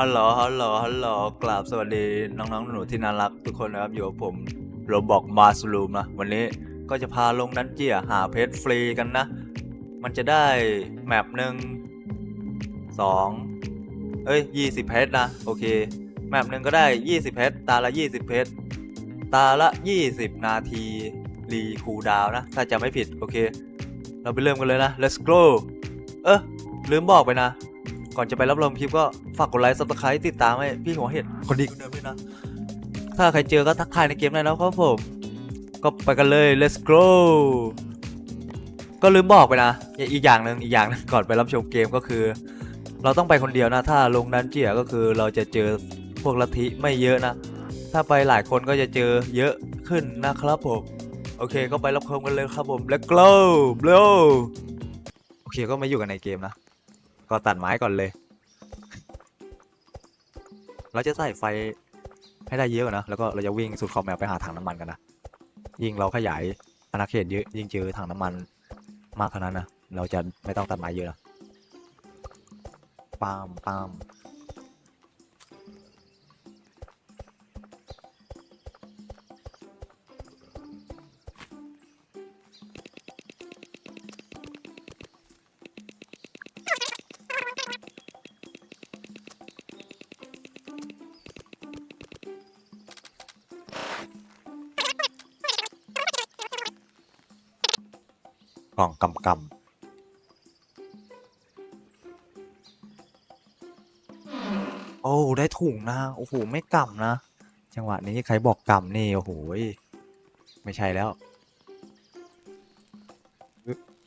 ฮัลโหล ฮัลโหล ฮัลโหล กราบสวัสดีน้องๆ หนูๆที่น่ารักทุกคนนะครับ อยู่กับผมโรบอกมาสลูมนะ วันนี้ก็จะพาลงดันเจียหาเพชรฟรีกันนะ มันจะได้แมปหนึ่งสองเอ้ยยี่สิบเพชรนะ โอเค แมปหนึ่งก็ได้ยี่สิบเพชรตาละยี่สิบเพชรตาละยี่สิบนาทีรีคูดาวนะ ถ้าจะไม่ผิด โอเค เราไปเริ่มกันเลยนะ let's go เออลืมบอกไปนะ ก่อนจะไปรับชมคลิปก็ฝากกดไลค์ subscribe ติดตามให้พี่หัวเห็ดคนดีคนเดิมด้วยนะ ถ้าใครเจอก็ทักทายในเกมได้แล้วครับผม ก็ไปกันเลย let's go ก็ลืมบอกไปนะ อีกอย่างหนึ่งอีกอย่างหนึงก่อนไปรับชมเกมก็คือ เราต้องไปคนเดียวนะ ถ้าลงดันเจียก็คือเราจะเจอพวกลัทธิไม่เยอะนะ ถ้าไปหลายคนก็จะเจอเยอะขึ้นนะครับผมโอเคก็ไปรับชมกันเลยครับผม let's go bro โอเคก็มาอยู่กันในเกมนะ ก็ตัดไม้ก่อนเลย เราจะใส่ไฟให้ได้เยอะนะ แล้วก็เราจะวิ่งสุดคอมแมวไปหาถังน้ำมันกันนะ ยิ่งเราขยายอาณาเขตเยอะ ยิ่งเจอถังน้ำมันมากเท่านั้นนะ เราจะไม่ต้องตัดไม้เยอะนะปามปาม กล่องกำกำโอ้ได้ถุงนะโอ้โหไม่กำนะ จังหวะนี้ใครบอกกำนี่โอ้โหไม่ใช่แล้ว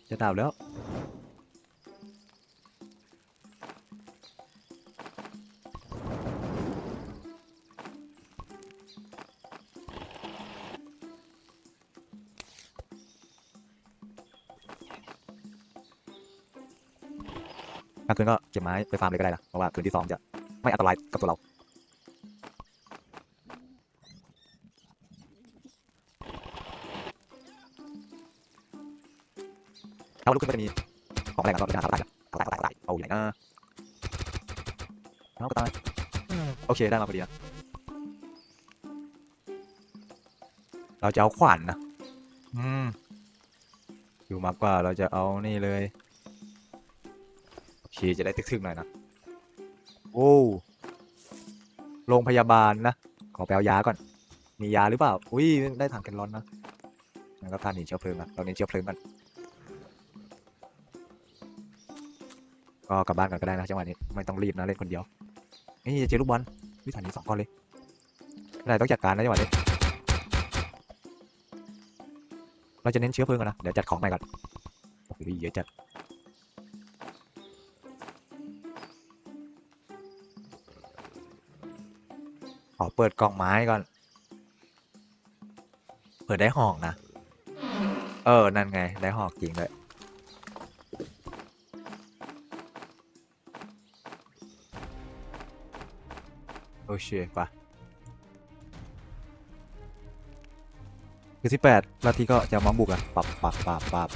จะดับแล้ว กลางคืนก็เก็บไม้ไปฟาร์มเลยก็ได้นะเพราะว่าคืนที่สองจะไม่อันตรายกับตัวเราถ้าว่าลุกขึ้นก็จะมีของอะไรกันก็จะหาตายละตายตายตายเอาใหญ่นะเอาก็ตายโอเคได้มาพอดีนะเราจะเอาขวานนะอืมอยู่มากกว่าเราจะเอานี่เลยโอ เคจะได้ทึกๆหน่อยนะโอ้โรงพยาบาลนะ ขอไปเอายาก่อน มียาหรือเปล่า อุ้ยได้ถังแกลลอนนะงั้นก็ทานหนีเชื้อเพลิงนะเราเน้นเชื้อเพลิงกันก็กลับบ้านกันก็ได้นะจังหวะนี้ไม่ต้องรีบนะเล่นคนเดียวนี่เจอลูกบอลวิถันนี้สองก้อนเลยได้ต้องจัดการนะจังหวะนี้เราจะเน้นเชื้อเพลิงก่อนนะเดี๋ยวจัดของใหม่ก่อนโอ้โหเยอะจัด ขอเปิดกล่องไม้ก่อน เปิดได้หอกนะ เออ นั่นไง ได้หอกจริงเลยโอเคปะคือที่แปดนาทีก็จะมาบุกอะปับปับปับปับ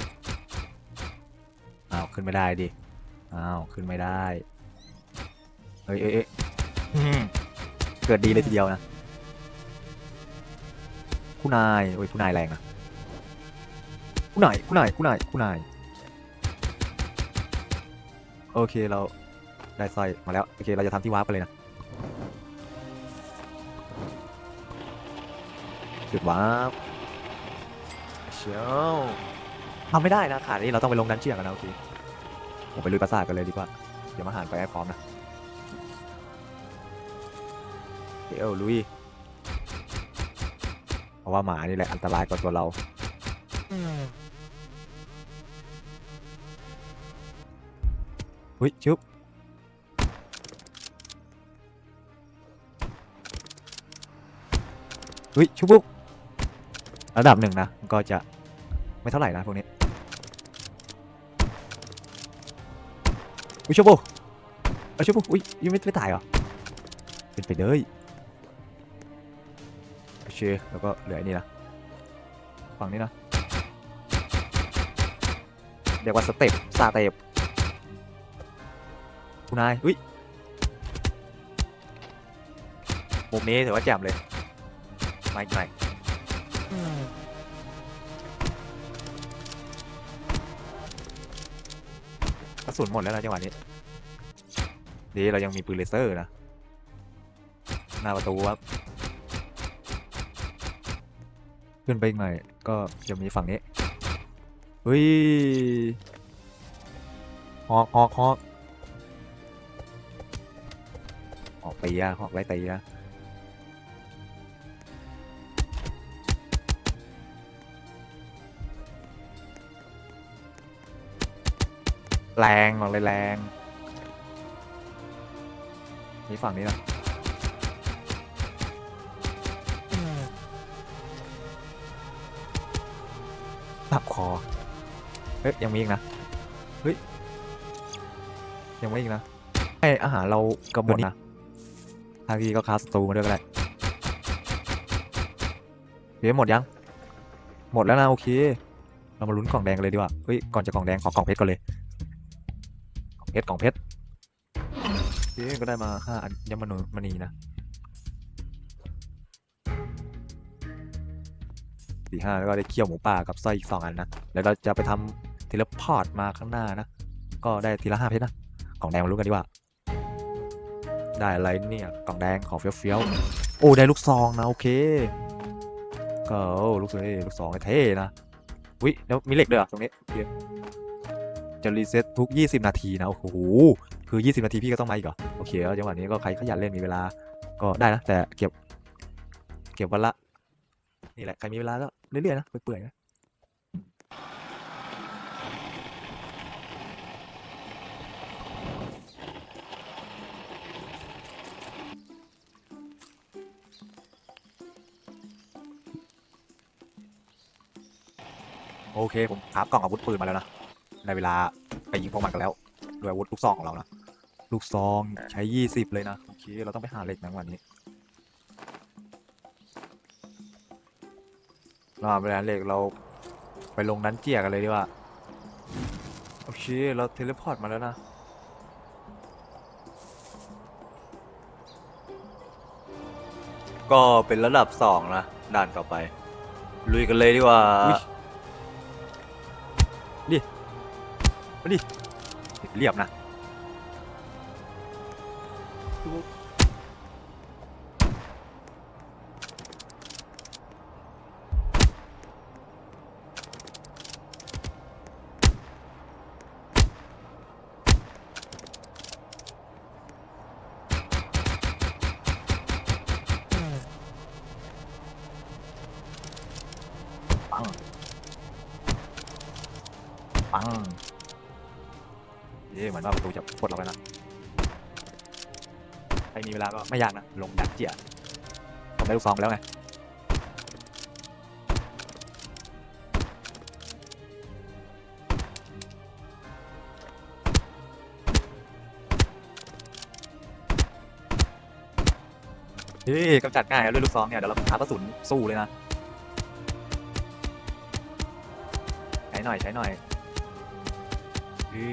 อ้าว ขึ้นไม่ได้ดิ อ้าว ขึ้นไม่ได้ เอ้ยเอ้ยเอ้ย เกิดดีเลยทีเดียวนะคุณนายโอ้ยคุณนายแรงนะคุณนายคุณนายคุณนายคุณนายโอเคเราได้สร้อยมาแล้วโอเคเราจะทำที่วาร์ปไปเลยนะจุดวาร์ปเชียวทำไม่ได้นะขาดนี้เราต้องไปลงดันเชียงกันนะโอเคผมไปลุยปราสาทกันเลยดีกว่าเดี๋ยวมาหารไปให้พร้อมนะ เดี๋ยวลุยเพราะว่าหมานี่แหละอันตรายกว่าตัวเราอุ้ยชุบอุ้ยชุบบุกระดับหนึ่งนะมันก็จะไม่เท่าไหร่นะพวกนี้อุ้ยชุบบุกเอาชุบบุกอุ้ยยังไม่ไม่ตายเหรอเป็นไปเลย โอเคแล้วก็เหลือไอ้นี่นะฝั่งนี้นะเรียกว่าสเต็ปซาเต็ปคุณนายอุ้ยมุมนี้ถือว่าแจ่มเลยไม่ไม่กระสุนหมดแล้วนะจังหวะนี้ดีเรายังมีปืนเลเซอร์นะ หน้าประตูครับ ขึ้นไปอีกหน่อย ก็จะมีฝั่งนี้เฮ้ยฮอกฮอกฮอกออกตีอะฮอกไล่ตีอะแรงบอกเลยแรงนี่ฝั่งนี้นะ ตับคอ เฮ้ยยังมีอีกนะ เฮ้ย ยังไม่อีกนะไออาหารเรากระหมดนะทางทีก็คาสตูมาด้วยก็ได้เฮ้ยหมดยัง หมดแล้วนะโอเค เรามาลุ้นกล่องแดงกันเลยดีกว่า เฮ้ยก่อนจะกล่องแดงขอกล่องเพชรก่อนเลย กล่องเพชรกล่องเพชรเฮ้ยก็ได้มาห้าอันยมนุมณีนะ สี่ห้าแล้วก็ได้เคี่ยวหมูป่ากับสร้อยอีกสองอันนะแล้วเราจะไปทำทีละพอร์ตมาข้างหน้านะ ก็ได้ทีละห้าเพชรนะกล่องแดงมาลุ้นกันดีกว่า ได้อะไรเนี่ยกล่องแดงขอเฟี้ยวๆโอ้ได้ลูกซองนะโอเคก็ลูกซองเอ้ลูกซองเท่นะวิแล้วมีเหล็กด้วยเหรอตรงนี้จะรีเซ็ตทุก 20 นาทีนะโอ้โหคือ 20 นาทีพี่ก็ต้องมาอีกเหรอโอเคแล้วจังหวะนี้ก็ใครขยันเล่นมีเวลาก็ได้นะแต่เก็บ เก็บวันละ นี่แหละใครมีเวลาก็เรื่อยๆนะเปื่อยๆนะโอเค ผมคราบกล่องอาวุธปืนมาแล้วนะในเวลาไปยิงพวกมันกันแล้วด้วยอาวุธลูกซองของเรานะลูกซองใช้20เลยนะโอเคเราต้องไปหาเหล็กนะวันนี้ เราหาเวลาเหล็กเราไปลงนั้นเจียกันเลยดีกว่าโอเคเราเทเลพอร์ตมาแล้วนะก็เป็นระดับสองนะ ด่านต่อไป ลุยกันเลยดีกว่าดิมาดิเรียบนะ เหมือนว่าประตูจะปลดล็อกแล้วนะใครมีเวลาก็ไม่ยากนะ ลงดักเจียผมได้ลูกซองแล้วไงเฮ้ยกำจัดง่ายด้วยลูกซองเนี่ย เดี๋ยวเราหากระสุนสู้เลยนะใช้หน่อยใช้หน่อยเฮ้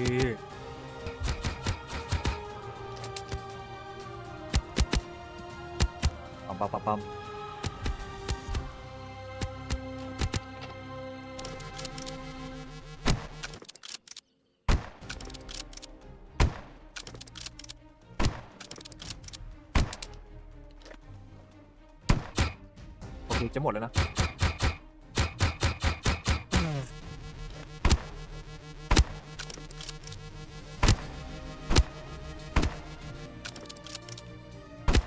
ปั๊มปั๊มปั๊มปั๊มโอเคจะหมดแล้วนะ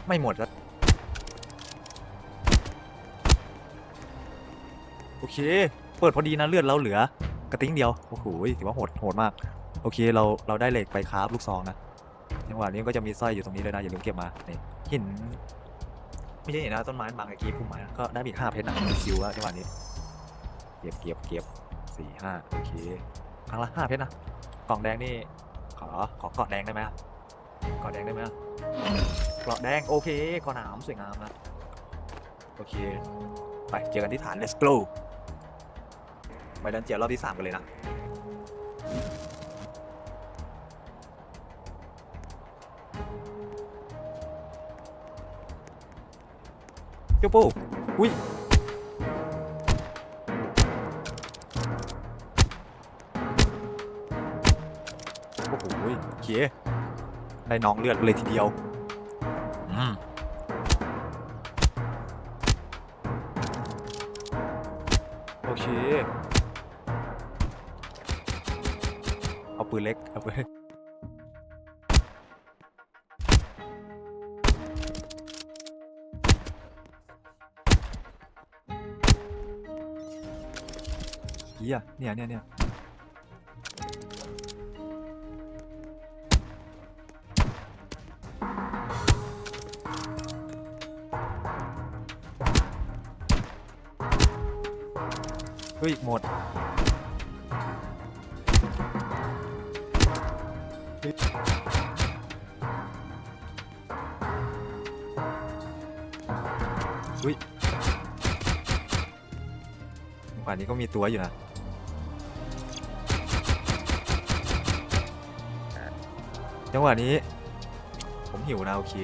ไม่หมดแล้ว เค เปิดพอดีนะเลือดเราเหลือกระติ้งเดียว โอ้โหถือว่าโหดโหดมาก โอเคเราเราได้เหล็กไปคราฟลูกซองนะจังหวะนี้ก็จะมีสร้อยอยู่ตรงนี้เลยนะอย่าลืมเก็บมานี่หินไม่ใช่หินนะต้นไม้บางไอ้กีพุ่มไม้ก็ได้ไปอีกห้าเพชรนะคิวแล้วจังหวะนี้ เก็บเก็บเก็บสี่ห้าโอเคครั้งละห้าเพชรนะกล่องแดงนี่ขอขอเกาะแดงได้ไหมเกาะแดงได้ไหมเกาะแดงโอเคเกาะหนามสวยงามนะโอเค ไปเจอกันที่ฐาน let's go ไปดันเจียรอบที่3กันเลยนะจุ๊บปูอุ้ยโอ้โหโอเคได้น้องเลือดเลยทีเดียว ปืนเล็กเอาปืนเฮียเนี่ยเนี่ยเนี่ยเฮ้ยหมด อุ้ยป่านนี้ก็มีตัวอยู่นะจังหวะนี้ ผมหิวนะโอเค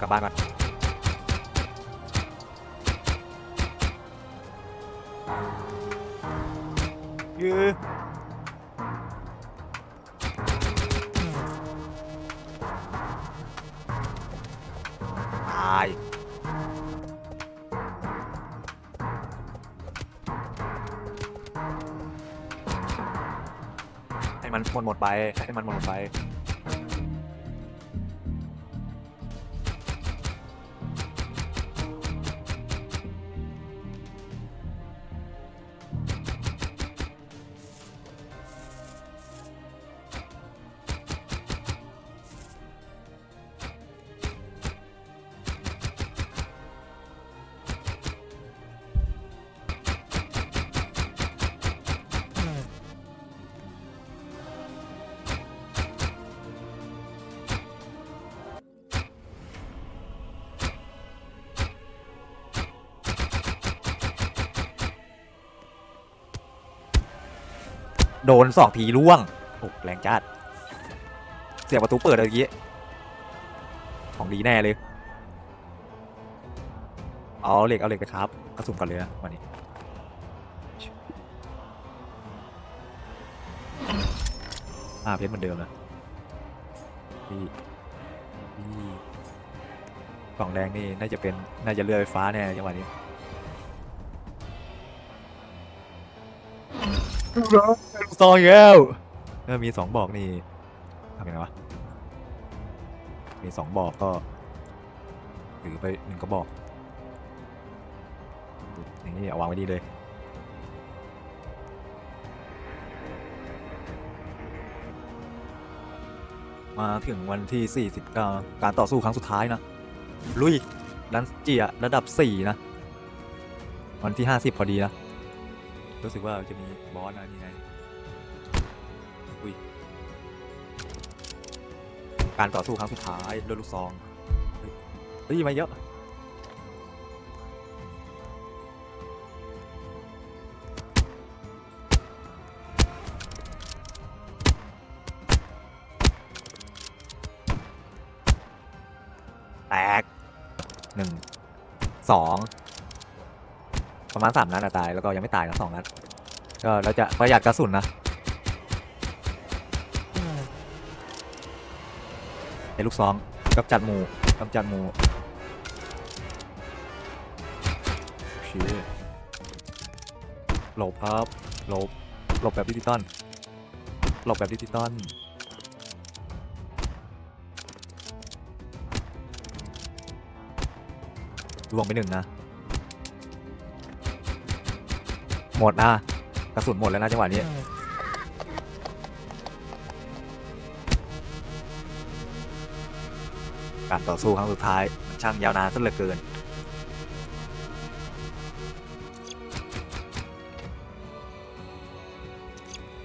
กลับบ้านก่อนยือ มันหมดหมดไปให้มันหมดหมดไป โดนสองทีล่วงโอ้แรงจัดเสียบประตูเปิดเลยเมื่อกี้ของดีแน่เลยเอาเหล็กเอาเหล็กไปครับกระสุนก่อนเลยนะวันนี้อ่าเพชรเหมือนเดิมนะนี่นี่กล่องแดงนี่น่าจะเป็นน่าจะเรือไฟฟ้าแน่จังหวะนี้ ซองอีกแล้วเออมีสองบอกนี่ทำยังไงวะ มีสองบอกก็ถือไปหนึ่งกระบอกอย่างนี้เอาวางไว้ดีเลย มาถึงวันที่ 49 การต่อสู้ครั้งสุดท้ายนะ ลุยดันเจียระดับ 4 นะ วันที่ 50 พอดีนะ รู้สึกว่าจะมีบอสนะนี่ไง การต่อสู้ครั้งสุดท้ายด้วยลูกซองเฮ้ยมาเยอะแตกหนึ่งสองประมาณสามนัดอะตายแล้วก็ยังไม่ตายนะสองนัดก็เราจะประหยัดกระสุนนะ ลูกซองกำจัดหมูกำจัดหมูชีหลบครับหลบหลบแบบดิจิตอลหลบแบบดิจิตอลลวงไปหนึ่งนะ หมดนะกระสุนหมดแล้วนะจังหวะนี้ การต่อสู้ครั้งสุดท้ายมันช่างยาวนานซะเหลือเกิน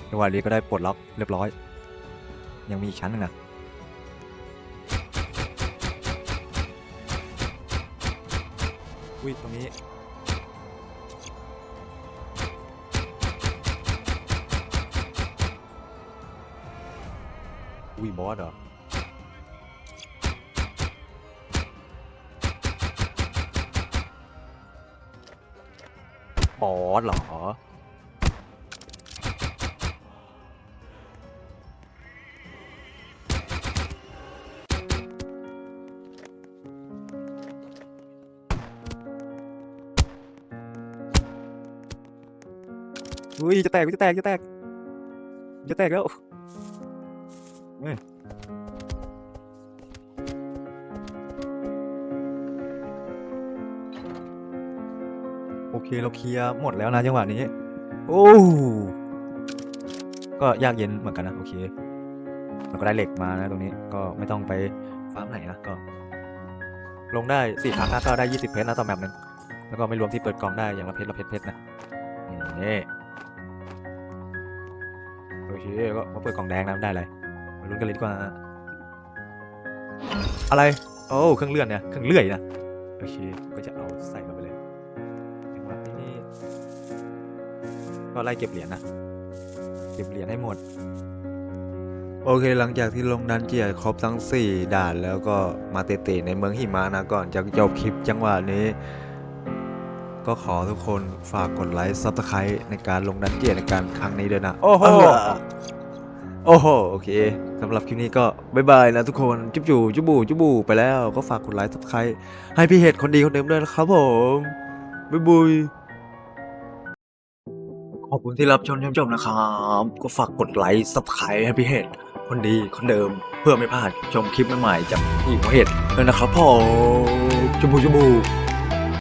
จังหวะนี้ก็ได้ปลดล็อกเรียบร้อย ยังมีอีกชั้นหนึ่งนะอุ้ยตรงนี้อุ้ยบอสเหรอ บอสเหรอ อุ้ยจะแตกจะแตกจะแตกจะแตกแล้วเฮ้ย เคเราเคลียร์หมดแล้วนะจังหวะนี้ โอ้ก็ยากเย็นเหมือนกันนะโอเคเราก็ได้เหล็กมานะตรงนี้ก็ไม่ต้องไปฟาร์มไหนนะก็ ลงได้สี่ครั้งนะก็ได้ยี่สิบเพชรนะต่อแมปหนึ่งแล้วก็ไม่รวมที่เปิดกล่องได้อย่างละเพชรละเพชรเพชรนะนี่โอเคก็มาเปิดกล่องแดงนะได้อะไรมาลุ้นกันเลยดีกว่าอะไรโอ้เครื่องเลื่อนเนี่ยเครื่องเลื่อยนะโอเคก็จะเอาใส่ลง ก็ไล่เก็บเหรียญนะเก็บเหรียญให้หมด โอเคหลังจากที่ลงดันเจียร์ครบทั้ง 4 ด่านแล้วก็มาเตะๆในเมืองหิมะนะก่อนจะจบคลิปจังหวะนี้ ก็ขอทุกคนฝากกดไลค์ซับสไครต์ในการลงดันเจียร์ในการครั้งนี้ด้วยนะ โอ้โหโอ้โห โอเคสำหรับคลิปนี้ก็บายบายนะทุกคนจุ๊บจูจุ๊บบูจุ๊บบูไปแล้วก็ฝากกดไลค์ซับสไครต์ให้พี่เห็ดคนดีคนเดิมด้วยนะครับผมบ๊ายบาย ขอบคุณที่รับชมจนจบนะครับ ก็ฝากกดไลค์ซับสไครต์ให้พี่เห็ดคนดีคนเดิมเพื่อไม่พลาดชมคลิปใหม่ๆจากพี่หัวเห็ดเลยนะครับผมจุ๊บบูจุ๊บบู